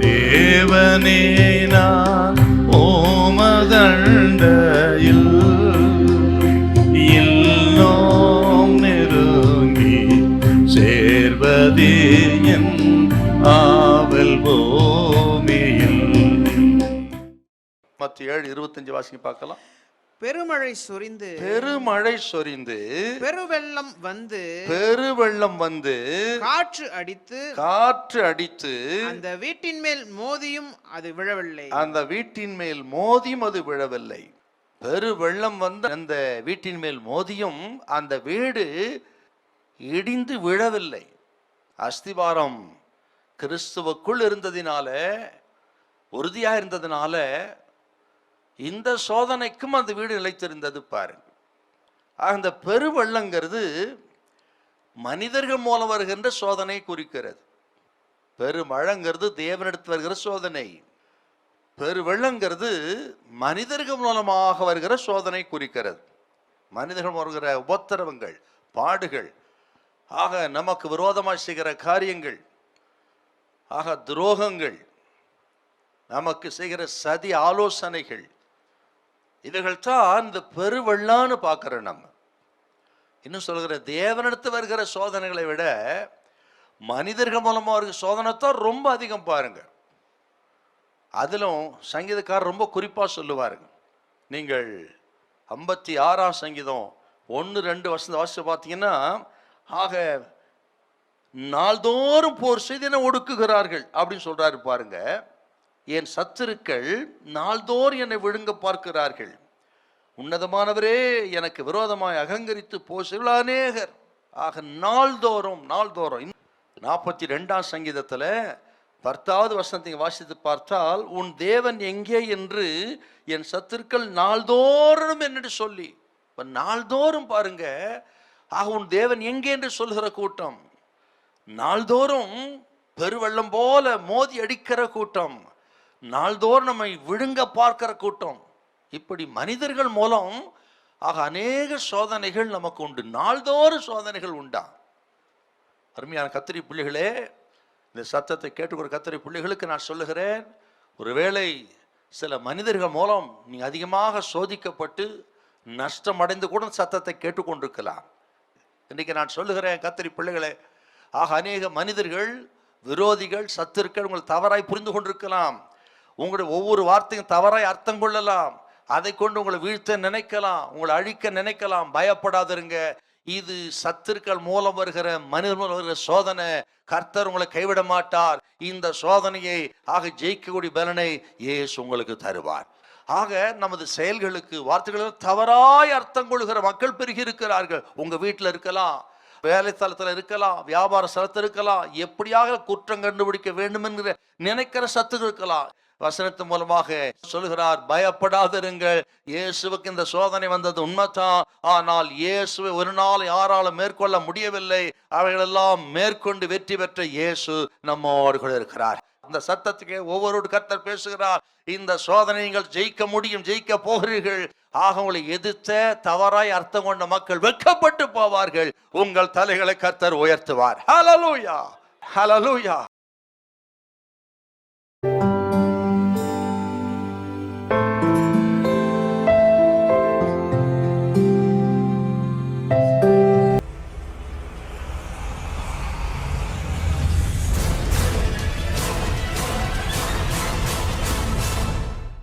தேவனே நான் ஓமதண்டையில் இல்லோம் நெருங்கி சேர்வதே என் ஆவல் பூமியில். மற்ற ஏழு இருபத்தஞ்சு வாசிக்கு பார்க்கலாம். பெருமழை சொரிந்து பெருமழை சொரிந்து பெருவெள்ளம் வந்து பெருவெள்ளம் வந்து காற்று அடித்து காற்று அடித்து அந்த வீட்டின் மேல் மோதியும் அது விழவில்லை. அந்த வீட்டின் மேல் மோதியும் அது விழவில்லை. பெரு வெள்ளம் வந்து அந்த வீட்டின் மேல் மோதியும் அந்த வீடு இடிந்து விழவில்லை. அஸ்திவாரம் கிறிஸ்துவுக்குள் இருந்ததினால உறுதியா இருந்ததினால இந்த சோதனைக்கும் அந்த வீடு நிலைத்திருந்தது பாருங்க. ஆக இந்த பெருவெள்ளங்கிறது மனிதர்கள் மூலம் வருகின்ற சோதனை குறிக்கிறது. பெருமழைங்கிறது தேவனிடத்து வருகிற சோதனை. பெருவெள்ளங்கிறது மனிதர்கள் மூலமாக வருகிற சோதனை குறிக்கிறது. மனிதர்கள் வருகிற உபத்திரவங்கள் பாடுகள். ஆக நமக்கு விரோதமாக செய்கிற காரியங்கள். ஆக துரோகங்கள். நமக்கு செய்கிற சதி ஆலோசனைகள். இவைகள் தான் இந்த பெருவெள்ளான்னு பார்க்குறோம் நம்ம. இன்னும் சொல்கிற தேவனிடத்து வருகிற சோதனைகளை விட மனிதர்கள் மூலமாக வருகிற சோதனை தான் ரொம்ப அதிகம் பாருங்க. அதிலும் சங்கீதக்காரர் ரொம்ப குறிப்பாக சொல்லுவாருங்க. நீங்கள் ஐம்பத்தி ஆறாம் சங்கீதம் ஒன்று ரெண்டு வருஷம் வாசிச்சு பார்த்தீங்கன்னா ஆக நாள்தோறும் போர் செய்து ஒடுக்குகிறார்கள் அப்படின்னு சொல்கிறாரு பாருங்கள் என் சத்துருக்கள் நாள்தோறும் என்னை விழுங்க பார்க்கிறார்கள்? உன்னதமானவரே எனக்கு விரோதமாய் அகங்கரித்து போசில் அநேகர் ஆக நாள்தோறும் நாள்தோறும். நாற்பத்தி ரெண்டாம் சங்கீதத்தில் பத்தாவது வசனத்தை வாசித்து பார்த்தால் உன் தேவன் எங்கே என்று என் சத்துருக்கள் நாள்தோறும் என்னட்டு சொல்லி. இப்போ நாள்தோறும் பாருங்க. ஆக உன் தேவன் எங்கே என்று சொல்கிற கூட்டம்? நாள்தோறும் பெருவெள்ளம் போல மோதி அடிக்கிற கூட்டம். நாள்தோறும் நம்மை விழுங்க பார்க்கிற கூட்டம். இப்படி மனிதர்கள் மூலம் ஆக அநேக சோதனைகள் நமக்கு உண்டு. நாள்தோறும் சோதனைகள் உண்டா? அருமையான கத்திரி பிள்ளைகளே இந்த சத்தத்தை கேட்டுக்கிற கத்திரி பிள்ளைகளுக்கு நான் சொல்லுகிறேன் ஒருவேளை சில மனிதர்கள் மூலம் நீ அதிகமாக சோதிக்கப்பட்டு நஷ்டம் அடைந்து கூட சத்தத்தை கேட்டுக்கொண்டிருக்கலாம். இன்றைக்கி நான் சொல்லுகிறேன் கத்திரி பிள்ளைகளே ஆக அநேக மனிதர்கள் விரோதிகள் சத்துருக்கள் உங்கள் தவறாய் புரிந்து கொண்டிருக்கலாம். உங்களுடைய ஒவ்வொரு வார்த்தையும் தவறாய் அர்த்தம் கொள்ளலாம். அதை கொண்டு உங்களை வீழ்த்த நினைக்கலாம். உங்களை அழிக்க நினைக்கலாம். பயப்படாதிருங்க. இது சத்துருக்கள் மூலம் வருகிற மனிதன் மூலம் வருகிற சோதனை. கர்த்தர் உங்களை கைவிட மாட்டார். இந்த சோதனையை ஆக ஜெயிக்கக்கூடிய பலனை ஏசு உங்களுக்கு தருவார். ஆக நமது செயல்களுக்கு வார்த்தைகளுக்கு தவறாய் அர்த்தம் கொள்கிற மக்கள் பெருகி இருக்கிறார்கள். உங்க வீட்டில் இருக்கலாம். வேலை ஸ்தலத்தில் இருக்கலாம். வியாபார ஸ்தலத்தில் இருக்கலாம். எப்படியாக குற்றம் கண்டுபிடிக்க வேண்டும் என்கிற நினைக்கிற சத்துகள் இருக்கலாம். வசனத்து மூலமாக சொல்கிறார் பயப்படாதிருங்கள். இயேசுவுக்கு இந்த சோதனை வந்தது உண்மைதான். ஆனால் இயேசுவை ஒரு நாள் யாராலும் மேற்கொள்ள முடியவில்லை. அவைகளெல்லாம் மேற்கொண்டு வெற்றி பெற்ற இயேசு நம்மோடு கூட இருக்கிறார். இந்த சத்தத்துக்கு ஒவ்வொரு கர்த்தர் பேசுகிறார் இந்த சோதனை நீங்கள் ஜெயிக்க முடியும் ஜெயிக்க போகிறீர்கள். ஆக உங்களை எதிர்த்த தவறாய் அர்த்தம் கொண்ட மக்கள் வெக்கப்பட்டு போவார்கள். உங்கள் தலைகளை கர்த்தர் உயர்த்துவார். Hallelujah hallelujah